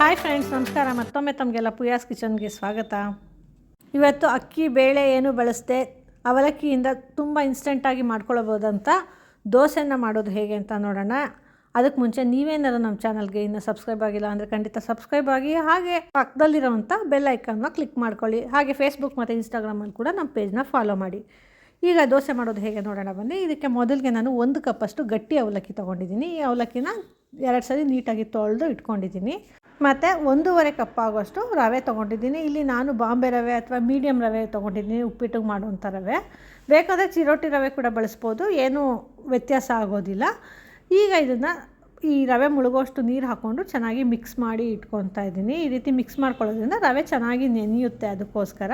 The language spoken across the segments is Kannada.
ಹಾಯ್ ಫ್ರೆಂಡ್ಸ್ ನಮಸ್ಕಾರ. ಮತ್ತೊಮ್ಮೆ ತಮಗೆಲ್ಲ ಪುಯಾಸ್ ಕಿಚನ್ಗೆ ಸ್ವಾಗತ. ಇವತ್ತು ಅಕ್ಕಿ, ಬೇಳೆ ಏನು ಬಳಸದೆ, ಅವಲಕ್ಕಿಯಿಂದ ತುಂಬ ಇನ್ಸ್ಟೆಂಟಾಗಿ ಮಾಡ್ಕೊಳ್ಬೋದಂತ ದೋಸೆನ ಮಾಡೋದು ಹೇಗೆ ಅಂತ ನೋಡೋಣ. ಅದಕ್ಕೆ ಮುಂಚೆ ನೀವೇನಾದ್ರು ನಮ್ಮ ಚಾನಲ್ಗೆ ಇನ್ನೂ ಸಬ್ಸ್ಕ್ರೈಬ್ ಆಗಿಲ್ಲ ಅಂದರೆ ಖಂಡಿತ ಸಬ್ಸ್ಕ್ರೈಬ್ ಆಗಿ, ಹಾಗೆ ಪಕ್ಕದಲ್ಲಿರೋವಂಥ ಬೆಲ್ ಐಕನ್ನ ಕ್ಲಿಕ್ ಮಾಡ್ಕೊಳ್ಳಿ. ಹಾಗೆ ಫೇಸ್ಬುಕ್ ಮತ್ತು ಇನ್ಸ್ಟಾಗ್ರಾಮಲ್ಲಿ ಕೂಡ ನಮ್ಮ ಪೇಜ್ನ ಫಾಲೋ ಮಾಡಿ. ಈಗ ದೋಸೆ ಮಾಡೋದು ಹೇಗೆ ನೋಡೋಣ ಬನ್ನಿ. ಇದಕ್ಕೆ ಮೊದಲಿಗೆ ನಾನು ಒಂದು ಕಪ್ಪಷ್ಟು ಗಟ್ಟಿ ಅವಲಕ್ಕಿ ತೊಗೊಂಡಿದ್ದೀನಿ. ಈ ಅವಲಕ್ಕಿನ ಎರಡು ಸರಿ ನೀಟಾಗಿ ತೊಳೆದು ಇಟ್ಕೊಂಡಿದ್ದೀನಿ. ಮತ್ತು ಒಂದೂವರೆ ಕಪ್ ಆಗುವಷ್ಟು ರವೆ ತೊಗೊಂಡಿದ್ದೀನಿ. ಇಲ್ಲಿ ನಾನು ಬಾಂಬೆ ರವೆ ಅಥವಾ ಮೀಡಿಯಮ್ ರವೆ ತೊಗೊಂಡಿದ್ದೀನಿ ಉಪ್ಪಿಟ್ಟಿಗೆ ಮಾಡುವಂಥ ರವೆ. ಬೇಕಾದರೆ ಚಿರೋಟಿ ರವೆ ಕೂಡ ಬಳಸ್ಬೋದು, ಏನೂ ವ್ಯತ್ಯಾಸ ಆಗೋದಿಲ್ಲ. ಈಗ ಇದನ್ನು ಈ ರವೆ ಮುಳುಗೋಷ್ಟು ನೀರು ಹಾಕ್ಕೊಂಡು ಚೆನ್ನಾಗಿ ಮಿಕ್ಸ್ ಮಾಡಿ ಇಟ್ಕೊತಾ ಇದ್ದೀನಿ. ಈ ರೀತಿ ಮಿಕ್ಸ್ ಮಾಡ್ಕೊಳ್ಳೋದ್ರಿಂದ ರವೆ ಚೆನ್ನಾಗಿ ನೆನೆಯುತ್ತೆ ಅದಕ್ಕೋಸ್ಕರ.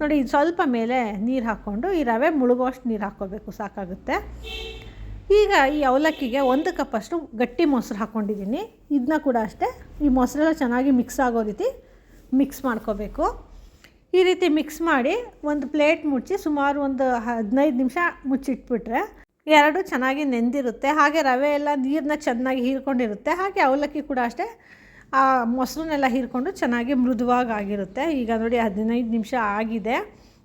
ನೋಡಿ, ಸ್ವಲ್ಪ ಮೇಲೆ ನೀರು ಹಾಕ್ಕೊಂಡು ಈ ರವೆ ಮುಳುಗೋಷ್ಟು ನೀರು ಹಾಕ್ಕೋಬೇಕು, ಸಾಕಾಗುತ್ತೆ. ಈಗ ಈ ಅವಲಕ್ಕಿಗೆ ಒಂದು ಕಪ್ಪಷ್ಟು ಗಟ್ಟಿ ಮೊಸರು ಹಾಕ್ಕೊಂಡಿದ್ದೀನಿ. ಇದನ್ನ ಕೂಡ ಅಷ್ಟೇ. ಈ ಮೊಸರೆಲ್ಲ ಚೆನ್ನಾಗಿ ಮಿಕ್ಸ್ ಆಗೋ ರೀತಿ ಮಿಕ್ಸ್ ಮಾಡ್ಕೋಬೇಕು. ಈ ರೀತಿ ಮಿಕ್ಸ್ ಮಾಡಿ ಒಂದು ಪ್ಲೇಟ್ ಮುಚ್ಚಿ ಸುಮಾರು ಒಂದು ಹದಿನೈದು ನಿಮಿಷ ಮುಚ್ಚಿಟ್ಬಿಟ್ರೆ ಎರಡು ಚೆನ್ನಾಗಿ ನೆಂದಿರುತ್ತೆ. ಹಾಗೆ ರವೆ ಎಲ್ಲ ನೀರನ್ನ ಚೆನ್ನಾಗಿ ಹೀರ್ಕೊಂಡಿರುತ್ತೆ. ಹಾಗೆ ಅವಲಕ್ಕಿ ಕೂಡ ಅಷ್ಟೇ. ಆ ಮೊಸರನ್ನೆಲ್ಲ ಹೀರ್ಕೊಂಡು ಚೆನ್ನಾಗಿ ಮೃದುವಾಗಿ ಆಗಿರುತ್ತೆ. ಈಗ ನೋಡಿ ಹದಿನೈದು ನಿಮಿಷ ಆಗಿದೆ.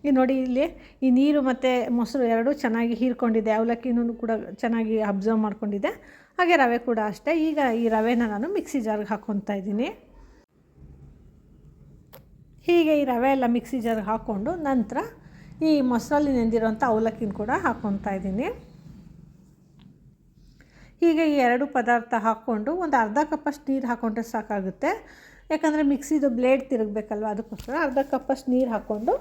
ಈ ನೋಡಿ ಇಲ್ಲಿ ಈ ನೀರು ಮತ್ತು ಮೊಸರು ಎರಡೂ ಚೆನ್ನಾಗಿ ಹೀರ್ಕೊಂಡಿದೆ. ಅವಲಕ್ಕಿನೂ ಕೂಡ ಚೆನ್ನಾಗಿ ಅಬ್ಸರ್ವ್ ಮಾಡ್ಕೊಂಡಿದೆ. ಹಾಗೆ ರವೆ ಕೂಡ ಅಷ್ಟೇ. ಈಗ ಈ ರವೆನ ನಾನು ಮಿಕ್ಸಿ ಜಾರ್ಗೆ ಹಾಕ್ಕೊತಾ ಇದ್ದೀನಿ. ಹೀಗೆ ಈ ರವೆ ಎಲ್ಲ ಮಿಕ್ಸಿ ಜಾರ್ಗೆ ಹಾಕ್ಕೊಂಡು ನಂತರ ಈ ಮೊಸರಲ್ಲಿ ನೆಂದಿರೋಂಥ ಅವಲಕ್ಕಿನ ಕೂಡ ಹಾಕ್ಕೊತಾ ಇದ್ದೀನಿ. ಹೀಗೆ ಈ ಎರಡು ಪದಾರ್ಥ ಹಾಕ್ಕೊಂಡು ಒಂದು ಅರ್ಧ ಕಪ್ಪಷ್ಟು ನೀರು ಹಾಕ್ಕೊಂಡ್ರೆ ಸಾಕಾಗುತ್ತೆ. ಯಾಕಂದರೆ ಮಿಕ್ಸಿದು ಬ್ಲೇಡ್ ತಿರುಗಬೇಕಲ್ವ, ಅದಕ್ಕೋಸ್ಕರ ಅರ್ಧ ಕಪ್ಪಷ್ಟು ನೀರು ಹಾಕ್ಕೊಂಡು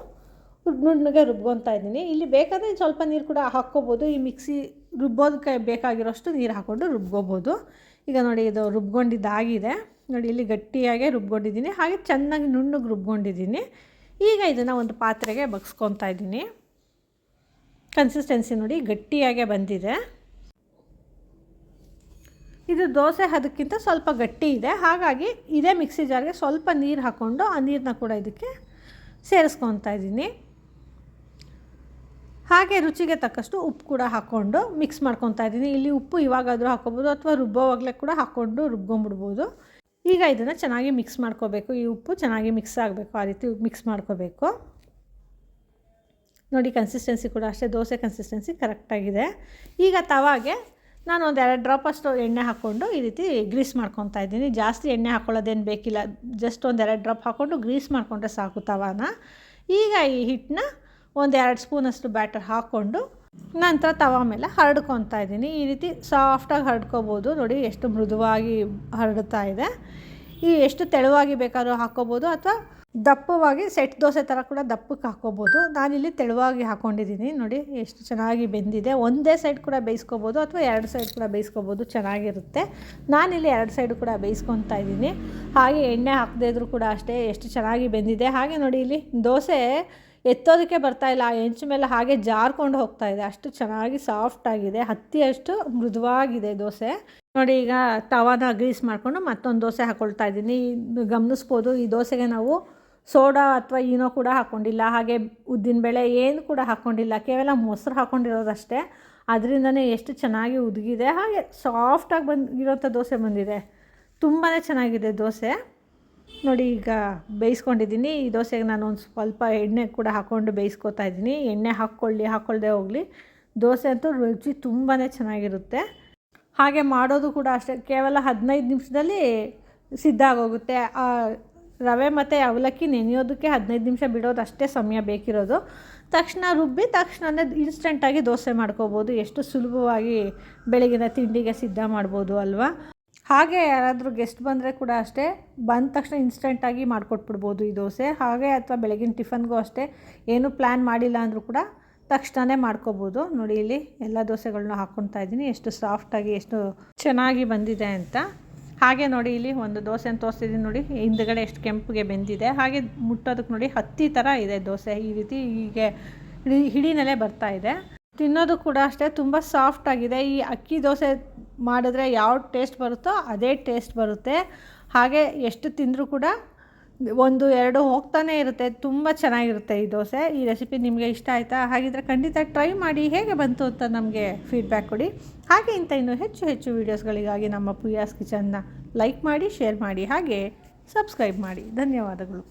ನುಣ್ಣಗೆ ರುಬ್ಕೊತಾ ಇದ್ದೀನಿ. ಇಲ್ಲಿ ಬೇಕಾದರೆ ಸ್ವಲ್ಪ ನೀರು ಕೂಡ ಹಾಕ್ಕೋಬೋದು. ಈ ಮಿಕ್ಸಿ ರುಬ್ಬೋದಕ್ಕೆ ಬೇಕಾಗಿರೋಷ್ಟು ನೀರು ಹಾಕ್ಕೊಂಡು ರುಬ್ಕೋಬೋದು. ಈಗ ನೋಡಿ ಇದು ರುಬ್ಕೊಂಡಿದ್ದಾಗಿದೆ. ನೋಡಿ ಇಲ್ಲಿ ಗಟ್ಟಿಯಾಗೆ ರುಬ್ಕೊಂಡಿದ್ದೀನಿ. ಹಾಗೆ ಚೆನ್ನಾಗಿ ನುಣ್ಣಗೆ ರುಬ್ಕೊಂಡಿದ್ದೀನಿ. ಈಗ ಇದನ್ನು ಒಂದು ಪಾತ್ರೆಗೆ ಬಗ್ಸ್ಕೊತಾ ಇದ್ದೀನಿ. ಕನ್ಸಿಸ್ಟೆನ್ಸಿ ನೋಡಿ ಗಟ್ಟಿಯಾಗೆ ಬಂದಿದೆ. ಇದು ದೋಸೆ ಅದಕ್ಕಿಂತ ಸ್ವಲ್ಪ ಗಟ್ಟಿ ಇದೆ. ಹಾಗಾಗಿ ಇದೇ ಮಿಕ್ಸಿ ಜಾರ್ಗೆ ಸ್ವಲ್ಪ ನೀರು ಹಾಕ್ಕೊಂಡು ಆ ನೀರನ್ನ ಕೂಡ ಇದಕ್ಕೆ ಸೇರಿಸ್ಕೊತಾ ಇದ್ದೀನಿ. ಹಾಗೆ ರುಚಿಗೆ ತಕ್ಕಷ್ಟು ಉಪ್ಪು ಕೂಡ ಹಾಕ್ಕೊಂಡು ಮಿಕ್ಸ್ ಮಾಡ್ಕೊತಾ ಇದ್ದೀನಿ. ಇಲ್ಲಿ ಉಪ್ಪು ಇವಾಗಾದರೂ ಹಾಕ್ಕೊಬೋದು ಅಥವಾ ರುಬ್ಬೋವಾಗಲೇ ಕೂಡ ಹಾಕ್ಕೊಂಡು ರುಬ್ಕೊಂಬಿಡ್ಬೋದು ಈಗ ಇದನ್ನು ಚೆನ್ನಾಗಿ ಮಿಕ್ಸ್ ಮಾಡ್ಕೋಬೇಕು. ಈ ಉಪ್ಪು ಚೆನ್ನಾಗಿ ಮಿಕ್ಸ್ ಆಗಬೇಕು. ಆ ರೀತಿ ಮಿಕ್ಸ್ ಮಾಡ್ಕೋಬೇಕು. ನೋಡಿ ಕನ್ಸಿಸ್ಟೆನ್ಸಿ ಕೂಡ ಅಷ್ಟೇ, ದೋಸೆ ಕನ್ಸಿಸ್ಟೆನ್ಸಿ ಕರೆಕ್ಟಾಗಿದೆ ಈಗ ತವಾಗೆ ನಾನು ಒಂದು ಎರಡು ಡ್ರಾಪ್ ಅಷ್ಟು ಎಣ್ಣೆ ಹಾಕ್ಕೊಂಡು ಈ ರೀತಿ ಗ್ರೀಸ್ ಮಾಡ್ಕೊತಾ ಇದ್ದೀನಿ. ಜಾಸ್ತಿ ಎಣ್ಣೆ ಹಾಕ್ಕೊಳ್ಳೋದೇನು ಬೇಕಿಲ್ಲ. ಜಸ್ಟ್ ಒಂದು ಎರಡು ಡ್ರಾಪ್ ಹಾಕ್ಕೊಂಡು ಗ್ರೀಸ್ ಮಾಡಿಕೊಂಡ್ರೆ ಸಾಕು ತವಾನ. ಈಗ ಈ ಹಿಟ್ಟನ್ನ ಒಂದು ಎರಡು ಸ್ಪೂನಷ್ಟು ಬ್ಯಾಟರ್ ಹಾಕ್ಕೊಂಡು ನಂತರ ತವಾ ಮೇಲೆ ಹರಡ್ಕೊತಾ ಇದ್ದೀನಿ. ಈ ರೀತಿ ಸಾಫ್ಟಾಗಿ ಹರಡ್ಕೋಬೋದು. ನೋಡಿ ಎಷ್ಟು ಮೃದುವಾಗಿ ಹರಡ್ತಾ ಇದೆ. ಈ ಎಷ್ಟು ತೆಳುವಾಗಿ ಬೇಕಾದ್ರೂ ಹಾಕ್ಕೋಬೋದು ಅಥವಾ ದಪ್ಪವಾಗಿ ಸೆಟ್ ದೋಸೆ ಥರ ಕೂಡ ದಪ್ಪಕ್ಕೆ ಹಾಕ್ಕೋಬೋದು. ನಾನಿಲ್ಲಿ ತೆಳುವಾಗಿ ಹಾಕ್ಕೊಂಡಿದ್ದೀನಿ. ನೋಡಿ ಎಷ್ಟು ಚೆನ್ನಾಗಿ ಬೆಂದಿದೆ. ಒಂದೇ ಸೈಡ್ ಕೂಡ ಬೇಯಿಸ್ಕೋಬೋದು ಅಥವಾ ಎರಡು ಸೈಡ್ ಕೂಡ ಬೇಯಿಸ್ಕೋಬೋದು. ಚೆನ್ನಾಗಿರುತ್ತೆ. ನಾನಿಲ್ಲಿ ಎರಡು ಸೈಡು ಕೂಡ ಬೇಯಿಸ್ಕೊತಾ ಇದ್ದೀನಿ. ಹಾಗೆ ಎಣ್ಣೆ ಹಾಕದೇ ಇದ್ರೂ ಕೂಡ ಅಷ್ಟೇ ಎಷ್ಟು ಚೆನ್ನಾಗಿ ಬೆಂದಿದೆ. ಹಾಗೆ ನೋಡಿ ಇಲ್ಲಿ ದೋಸೆ ಎತ್ತೋದಕ್ಕೆ ಬರ್ತಾ ಇಲ್ಲ. ಆ ಹೆಂಚು ಮೇಲೆ ಹಾಗೆ ಜಾರ್ಕೊಂಡು ಹೋಗ್ತಾ ಇದೆ. ಅಷ್ಟು ಚೆನ್ನಾಗಿ ಸಾಫ್ಟ್ ಆಗಿದೆ. ಹತ್ತಿಯಷ್ಟು ಮೃದುವಾಗಿದೆ ದೋಸೆ. ನೋಡಿ, ಈಗ ತವಾನ ಗ್ರೀಸ್ ಮಾಡಿಕೊಂಡು ಮತ್ತೊಂದು ದೋಸೆ ಹಾಕ್ಕೊಳ್ತಾ ಇದ್ದೀನಿ. ಗಮನಿಸ್ಬೋದು, ಈ ದೋಸೆಗೆ ನಾವು ಸೋಡಾ ಅಥವಾ ಏನೋ ಕೂಡ ಹಾಕ್ಕೊಂಡಿಲ್ಲ ಹಾಗೆ ಉದ್ದಿನಬೇಳೆ ಏನು ಕೂಡ ಹಾಕ್ಕೊಂಡಿಲ್ಲ ಕೇವಲ ಮೊಸರು ಹಾಕ್ಕೊಂಡಿರೋದಷ್ಟೇ ಅದರಿಂದನೇ ಎಷ್ಟು ಚೆನ್ನಾಗಿ ಉದುಗಿದೆ ಹಾಗೆ ಸಾಫ್ಟಾಗಿ ಬಂದಿರೋಂಥ ದೋಸೆ ಬಂದಿದೆ. ತುಂಬಾ ಚೆನ್ನಾಗಿದೆ ದೋಸೆ. ನೋಡಿ, ಈಗ ಬೇಯಿಸ್ಕೊಂಡಿದ್ದೀನಿ. ಈ ದೋಸೆಗೆ ನಾನು ಒಂದು ಸ್ವಲ್ಪ ಎಣ್ಣೆ ಕೂಡ ಹಾಕ್ಕೊಂಡು ಬೇಯಿಸ್ಕೊತಾ ಇದ್ದೀನಿ. ಎಣ್ಣೆ ಹಾಕ್ಕೊಳ್ಳಿ, ಹಾಕ್ಕೊಳ್ಳದೆ ಹೋಗಲಿ. ದೋಸೆ ಅಂತೂ ರುಚಿ ತುಂಬಾ ಚೆನ್ನಾಗಿರುತ್ತೆ. ಹಾಗೆ ಮಾಡೋದು ಕೂಡ ಅಷ್ಟೇ. ಕೇವಲ ಹದಿನೈದು ನಿಮಿಷದಲ್ಲಿ ಸಿದ್ಧ ಆಗೋಗುತ್ತೆ. ರವೆ ಮತ್ತು ಅವಲಕ್ಕಿ ನೆನೆಯೋದಕ್ಕೆ ಹದಿನೈದು ನಿಮಿಷ ಬಿಡೋದು ಅಷ್ಟೇ ಸಮಯ ಬೇಕಿರೋದು. ತಕ್ಷಣ ರುಬ್ಬಿ ತಕ್ಷಣವೇ ಇನ್ಸ್ಟೆಂಟಾಗಿ ದೋಸೆ ಮಾಡ್ಕೋಬೋದು. ಎಷ್ಟು ಸುಲಭವಾಗಿ ಬೆಳಗಿನ ತಿಂಡಿಗೆ ಸಿದ್ಧ ಮಾಡ್ಬೋದು ಅಲ್ವಾ? ಹಾಗೆ ಯಾರಾದರೂ ಗೆಸ್ಟ್ ಬಂದರೆ ಕೂಡ ಅಷ್ಟೇ, ಬಂದ ತಕ್ಷಣ ಇನ್ಸ್ಟೆಂಟಾಗಿ ಮಾಡಿಕೊಟ್ಬಿಡ್ಬೋದು ಈ ದೋಸೆ. ಹಾಗೆ ಅಥವಾ ಬೆಳಗಿನ ಟಿಫನ್ಗೂ ಅಷ್ಟೇ, ಏನೂ ಪ್ಲ್ಯಾನ್ ಮಾಡಿಲ್ಲ ಅಂದರೂ ಕೂಡ ತಕ್ಷಣವೇ ಮಾಡ್ಕೋಬೋದು. ನೋಡಿ ಇಲ್ಲಿ ಎಲ್ಲ ದೋಸೆಗಳನ್ನ ಹಾಕ್ಕೊತಾ ಇದ್ದೀನಿ. ಎಷ್ಟು ಸಾಫ್ಟಾಗಿ ಎಷ್ಟು ಚೆನ್ನಾಗಿ ಬಂದಿದೆ ಅಂತ. ಹಾಗೆ ನೋಡಿ ಇಲ್ಲಿ ಒಂದು ದೋಸೆನ ತೋರಿಸ್ತಿದ್ದೀನಿ ನೋಡಿ. ಹಿಂದ್ಗಡೆ ಎಷ್ಟು ಕೆಂಪಿಗೆ ಬೆಂದಿದೆ. ಹಾಗೆ ಮುಟ್ಟೋದಕ್ಕೆ ನೋಡಿ ಹತ್ತಿ ಥರ ಇದೆ ದೋಸೆ. ಈ ರೀತಿ ಹೀಗೆ ಹಿಡಿ ಹಿಡಿನಲ್ಲೇ ಬರ್ತಾ ಇದೆ. ತಿನ್ನೋದು ಕೂಡ ಅಷ್ಟೇ, ತುಂಬ ಸಾಫ್ಟಾಗಿದೆ ಈ ಅಕ್ಕಿ ದೋಸೆ ಮಾಡಿದ್ರೆ ಯಾವ ಟೇಸ್ಟ್ ಬರುತ್ತೋ ಅದೇ ಟೇಸ್ಟ್ ಬರುತ್ತೆ. ಹಾಗೆ ಎಷ್ಟು ತಿಂದರೂ ಕೂಡ ಒಂದು ಎರಡು ಹೋಗ್ತಾನೆ ಇರುತ್ತೆ. ತುಂಬ ಚೆನ್ನಾಗಿರುತ್ತೆ ಈ ದೋಸೆ. ಈ ರೆಸಿಪಿ ನಿಮಗೆ ಇಷ್ಟ ಆಯಿತಾ? ಹಾಗಿದ್ರೆ ಖಂಡಿತ ಟ್ರೈ ಮಾಡಿ. ಹೇಗೆ ಬಂತು ಅಂತ ನಮಗೆ ಫೀಡ್ಬ್ಯಾಕ್ ಕೊಡಿ. ಹಾಗೆ ಇಂಥ ಇನ್ನೂ ಹೆಚ್ಚು ಹೆಚ್ಚು ವೀಡಿಯೋಸ್ಗಳಿಗಾಗಿ ನಮ್ಮ ಪುಯಾಸ್ ಕಿಚನ್ನ ಲೈಕ್ ಮಾಡಿ ಶೇರ್ ಮಾಡಿ, ಹಾಗೆ ಸಬ್ಸ್ಕ್ರೈಬ್ ಮಾಡಿ. ಧನ್ಯವಾದಗಳು.